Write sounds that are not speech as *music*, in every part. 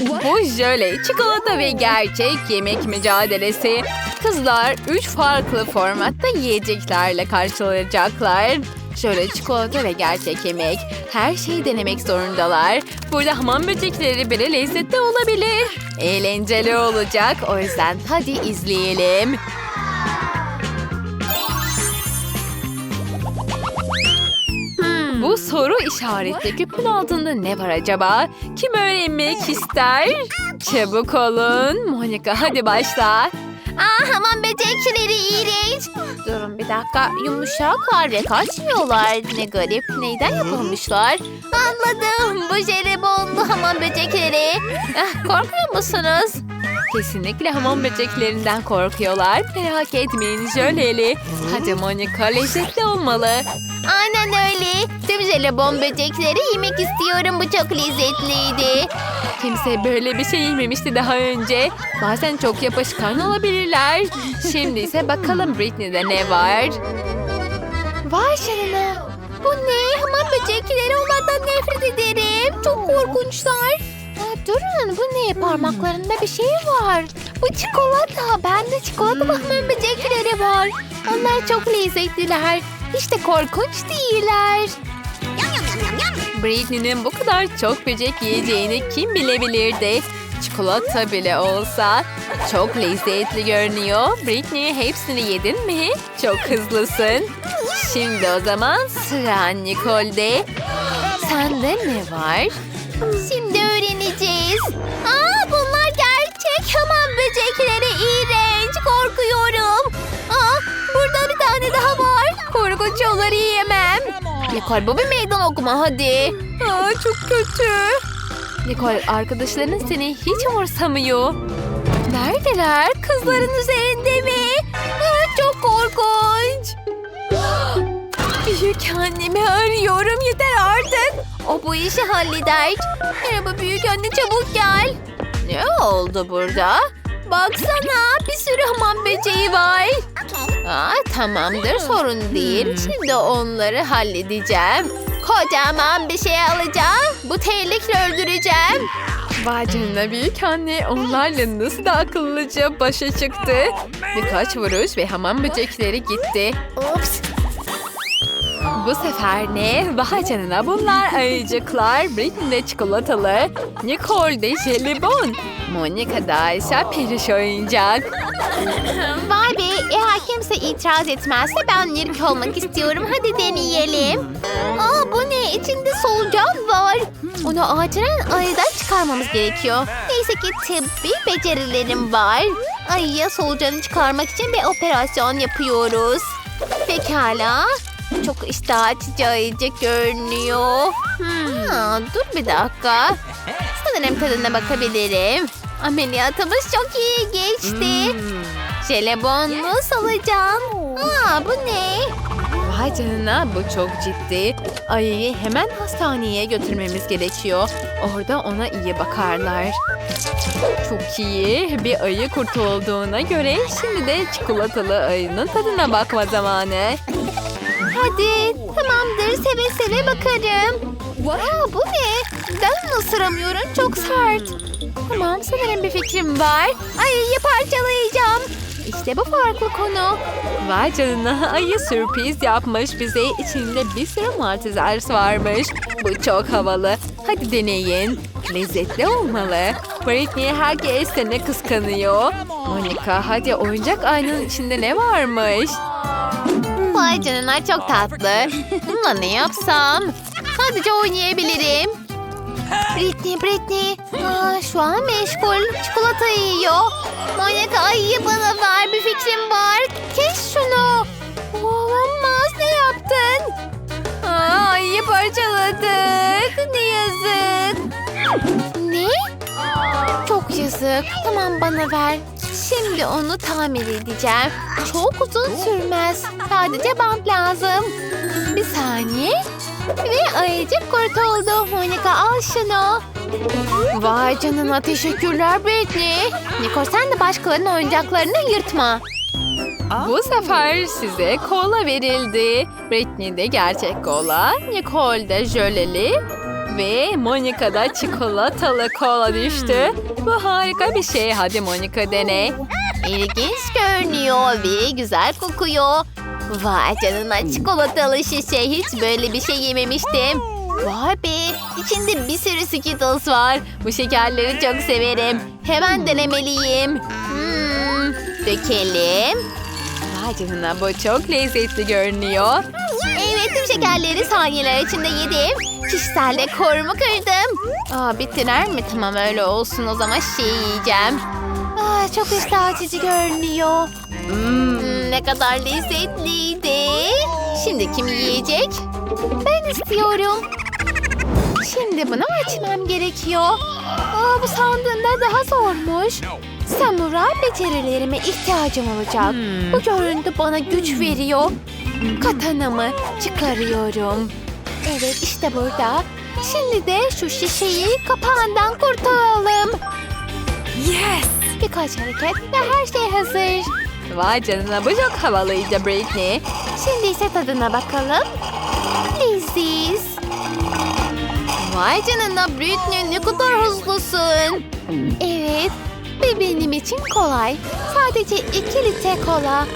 Bu jöle, çikolata ve gerçek yemek mücadelesi. Kızlar üç farklı formatta yiyeceklerle karşılayacaklar. Şöyle çikolata ve gerçek yemek. Her şeyi denemek zorundalar. Burada hamam böcekleri bile lezzetli olabilir. Eğlenceli olacak. O yüzden hadi izleyelim. Bu soru işaretli küpün altında ne var acaba? Kim öğrenmek ister? Çabuk olun. Monika hadi başla. Aa, hamam böcekleri iğrenç. Durun bir dakika. Yumuşaklar ve kaçmıyorlar. Ne garip. Neyden yapılmışlar? Anladım. Bu jelibonlu hamam böcekleri. Ah, korkuyor musunuz? Kesinlikle hamam böceklerinden korkuyorlar. Merak etmeyin jöleli. Hadi Monika lezzetli olmalı. Aynen öyle. Tüm jelibon böcekleri yemek istiyorum. Bu çok lezzetliydi. Kimse böyle bir şey yememişti daha önce. Bazen çok yapışkan olabilirler. Şimdi ise bakalım Britney'de ne var? Vay canına. Bu ne? Hamam böcekleri onlardan nefret ederim. Çok korkunçlar. Aa, durun bu ne? Parmaklarında bir şey var. Bu çikolata. Bende çikolata hamam böcekleri var. Onlar çok lezzetliler. Hiç de korkunç değiller. Britney'nin bu kadar çok böcek yiyeceğini kim bilebilirdi? Çikolata bile olsa çok lezzetli görünüyor. Britney hepsini yedin mi? Çok hızlısın. Şimdi o zaman sıra Nicole'de. Sende ne var? Şimdi öğreneceğiz. Aa, bunlar gerçek hamam böcekleri. iğrenç. Korkuyorum. Korkunç onları yiyemem. Nicole bu bir meydan okuma hadi. Aa, çok kötü. Nicole arkadaşların seni hiç umursamıyor. Neredeler? Kızların üzerinde mi? Aa, çok korkunç. *gasps* büyük annemi arıyorum yeter artık. O bu işi halleder. Merhaba büyük anne çabuk gel. Ne oldu burada? Baksana bir sürü hamam böceği var. Aa, tamamdır sorun değil. Şimdi onları halledeceğim. Kocaman bir şey alacağım. Bu terlikle öldüreceğim. Vay canına büyük anne onlarla nasıl da akıllıca başa çıktı. Birkaç vuruş ve hamam böcekleri gitti. Ups. Bu sefer ne? Vay canına bunlar ayıcıklar. Britney de çikolatalı. Nicole de jelibon. Monica da ise periş oyuncak. Vay be eğer kimse itiraz etmezse ben lirik olmak istiyorum. Hadi deneyelim. Aa bu ne? İçinde solucan var. Onu acilen ayıdan çıkarmamız gerekiyor. Neyse ki tıbbi becerilerim var. Ayıya solucanı çıkarmak için bir operasyon yapıyoruz. Pekala. Çok iştah açıcı görünüyor. Hmm, dur bir dakika. Sanırım tadına bakabilirim. Ameliyatımız çok iyi geçti. Jelibonlu solucan. Aa bu ne? Vay canına bu çok ciddi. Ayıyı hemen hastaneye götürmemiz gerekiyor. Orada ona iyi bakarlar. Çok iyi. Bir ayı kurtulduğuna göre şimdi de çikolatalı ayının tadına bakma zamanı. Hadi tamamdır seve seve bakarım. Aa, bu ne? Ben ısıramıyorum çok sert. Tamam sanırım bir fikrim var. Ayıyı parçalayacağım. İşte bu farklı konu. Vay canına ayı sürpriz yapmış bize. İçinde bir sürü maltezers varmış. Bu çok havalı. Hadi deneyin. Lezzetli olmalı. Britney herkes seni kıskanıyor. Monica hadi oyuncak aynanın içinde ne varmış? Vay canına çok tatlı. Bununla ne yapsam? Sadece oynayabilirim. Britney, Britney. Aa, şu an meşgul. Çikolata yiyor. Monica ayıyı bana ver. Bir fikrim var. Kes şunu. Olamaz. Ne yaptın? Aa, ayıyı parçaladık. Ne yazık. Ne? Çok yazık. Tamam bana ver. Şimdi onu tamir edeceğim. Çok uzun sürmez. Sadece bant lazım. Bir saniye. Ve ayıcık kurtuldu. Monica al şunu. Vay canına teşekkürler Britney. Nicole sen de başkalarının oyuncaklarını yırtma. Bu sefer size kola verildi. Britney de gerçek kola, Nicole de jöleli Ve Monica'da çikolatalı kola düştü. Bu harika bir şey. Hadi Monica dene. İlginç görünüyor ve güzel kokuyor. Vay canına çikolatalı şişe hiç böyle bir şey yememiştim. Vay be içinde bir sürü Skittles var. Bu şekerleri çok severim. Hemen denemeliyim. Hmm, dökelim. Vay canına bu çok lezzetli görünüyor. Evet tüm şekerleri saniyeler içinde yedim. Kişisel korumu kırdım. Aa, bittiler mi? Tamam öyle olsun o zaman şey yiyeceğim. Aa, çok iştah açıcı görünüyor. Hmm, ne kadar lezzetliydi. Şimdi kim yiyecek? Ben istiyorum. Şimdi bunu açmam gerekiyor. Aa, bu sandığında daha zormuş. Samuray becerilerime ihtiyacım olacak. Bu görüntü bana güç veriyor. Katanamı çıkarıyorum. Evet işte burada. Şimdi de şu şişeyi kapağından kurtaralım. Yes! Birkaç hareket ve her şey hazır. Vay canına bu çok havalıydı Britney. Şimdi ise tadına bakalım. Leziz. Vay canına Britney ne kadar hızlısın. Evet ve benim için kolay. Sadece iki litre kola.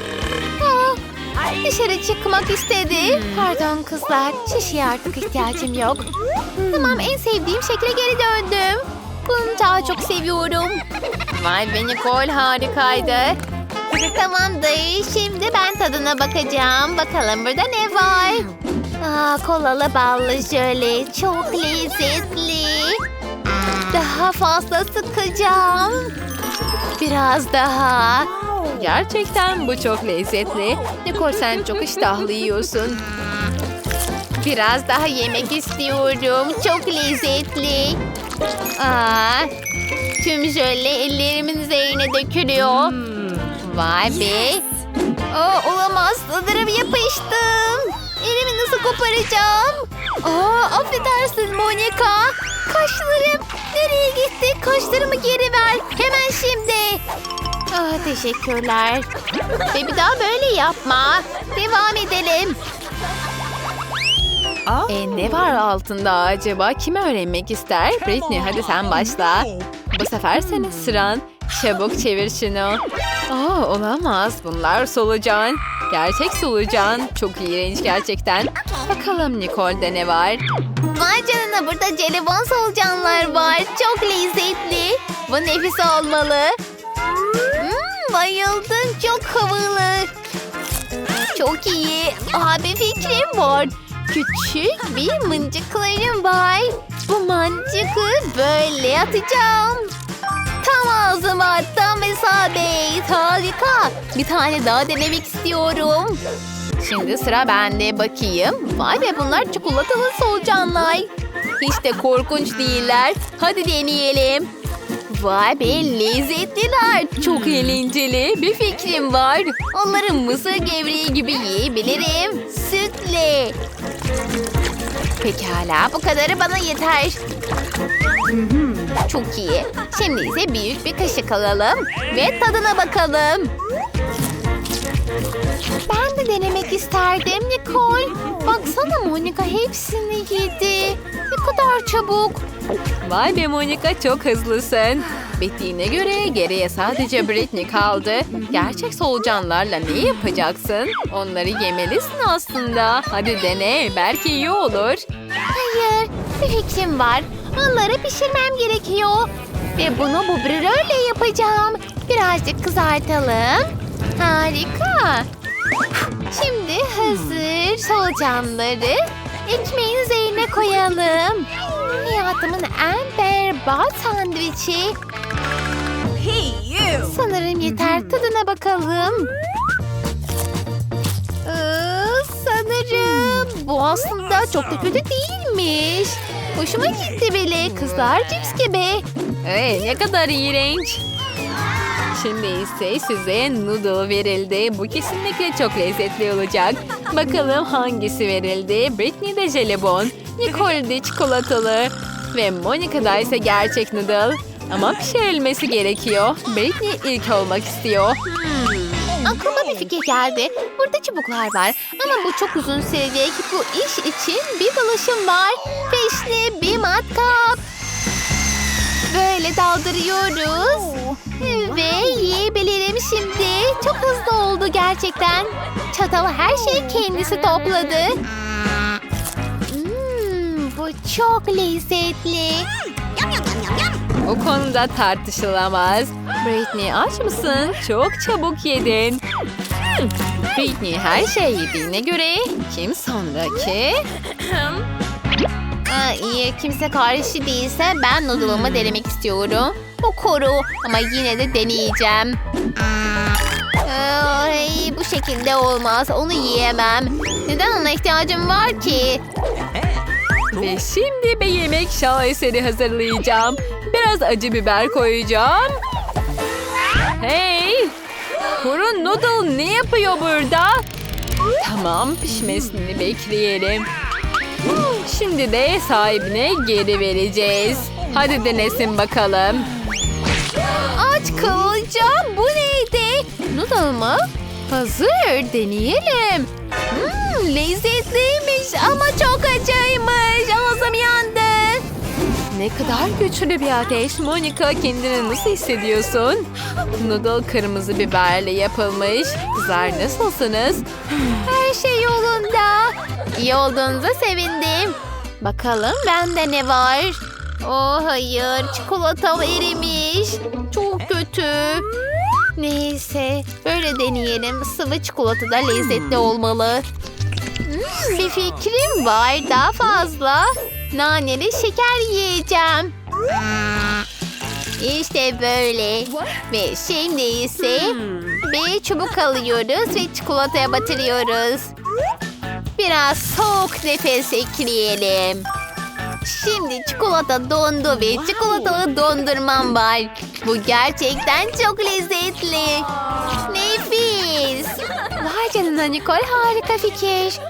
Dışarı çıkmak istedi. Pardon kızlar şişeye artık ihtiyacım yok. Tamam en sevdiğim şekle geri döndüm. Bunu daha çok seviyorum. Vay be Nicole harikaydı. Tamamdır. Şimdi ben tadına bakacağım. Bakalım burada ne var? Aa, kolalı ballı jöle. Çok lezzetli. Daha fazla sıkacağım. Biraz daha. Gerçekten bu çok lezzetli. Nicole sen çok iştahlı yiyorsun. Biraz daha yemek istiyorum. Çok lezzetli. Aa, tüm jöle ellerimin üzerine dökülüyor. Vay be. Aa, olamaz. Sanırım yapıştım. Elimi nasıl koparacağım? Aa, affedersin Monika. Kaşlarım nereye gitti? Kaşlarımı geri ver. Hemen şimdi. Aa, teşekkürler. Ve bir daha böyle yapma. Devam edelim. E, ne var altında acaba? Kim öğrenmek ister? Britney hadi sen başla. Bu sefer senin sıran. Çabuk çevir şunu. Aa, olamaz. Bunlar solucan. Gerçek solucan. Çok iğrenç gerçekten. Bakalım Nicole'de ne var? Vay canına burada jelibon solucanlar var. Çok lezzetli. Bu nefis olmalı. Hmm, bayıldım. Çok havalı. Çok iyi. Aa, bir fikrim var. Küçük bir mıncıklarım var. Bu mıncıkı böyle atacağım. Ağzıma tam isabet. Harika. Bir tane daha denemek istiyorum. Şimdi sıra bende bakayım. Vay be bunlar çikolatalı solucanlar. Hiç de korkunç değiller. Hadi deneyelim. Vay be lezzetliler. Çok eğlenceli. Bir fikrim var. Onları mısır gevreği gibi yiyebilirim. Sütle. Pekala bu kadarı bana yeter. Çok iyi. Şimdi ise büyük bir kaşık alalım ve tadına bakalım. Ben de denemek isterdim Nicole. Baksana Monica hepsini yedi. Ne kadar çabuk. Vay be Monica çok hızlısın. Bittiğine göre geriye sadece Britney kaldı. Gerçek solucanlarla ne yapacaksın? Onları yemelisin aslında. Hadi dene belki iyi olur. Hayır, bir fikrim var. Onları pişirmem gerekiyor. Ve bunu bu brülerle yapacağım. Birazcık kızartalım. Harika. Şimdi hazır solucanları ekmeğin üzerine koyalım. Hayatımın en berbat sandviçi. Sanırım yeter tadına bakalım. Ee, sanırım bu aslında çok da kötü değilmiş. Hoşuma gitti bile. Kızlar cips gibi. Hey, ne kadar iğrenç. Şimdi ise size noodle verildi. Bu kesinlikle çok lezzetli olacak. Bakalım hangisi verildi? Britney de jelibon, Nicole de çikolatalı ve Monica'da ise gerçek noodle. Ama pişirilmesi gerekiyor. Britney ilk olmak istiyor. Aklıma bir fikir geldi. Burada çubuklar var. Ama bu çok uzun sürecek. Bu iş için bir dolaşım var. İşte bir matkap. Böyle daldırıyoruz. Ve yiyebilirim şimdi. Çok hızlı oldu gerçekten. Çatal her şeyi kendisi topladı. Hmm, bu çok lezzetli. O konuda tartışılamaz. Britney aç mısın? Çok çabuk yedin. Hmm, Britney her şeyi yediğine göre kim sonraki? Aa, iyi kimse karşı değilse ben noodle'ımı denemek istiyorum. Bu kuru ama yine de deneyeceğim. Ay, bu şekilde olmaz. Onu yiyemem. Neden ona ihtiyacım var ki? Ve şimdi bir yemek şaheseri hazırlayacağım. Biraz acı biber koyacağım. Hey! Kuru noodle ne yapıyor burada? Tamam pişmesini bekleyelim. Şimdi de sahibine geri vereceğiz. Hadi denesin bakalım. Aç kalacağım. Bu neydi? Noodle mı? Hazır. Deneyelim. Hmm, lezzetliymiş ama çok acıymış. Ağzım yandı. Ne kadar güçlü bir ateş. Monica kendini nasıl hissediyorsun? Noodle kırmızı biberle yapılmış. Kızlar nasılsınız? Her şey yolunda. İyi olduğunuza sevindim. Bakalım bende ne var? Oh hayır çikolatam erimiş. Çok kötü. Neyse böyle deneyelim. Sıvı çikolata da lezzetli olmalı. Hmm, bir fikrim var daha fazla. Naneli şeker yiyeceğim. İşte böyle. Ve şimdi ise bir çubuk alıyoruz ve çikolataya batırıyoruz. Biraz soğuk nefes ekleyelim. Şimdi çikolata dondu ve çikolatalı dondurmam var. Bu gerçekten çok lezzetli. Nefis. *laughs* Vay canına Nicole harika fikir.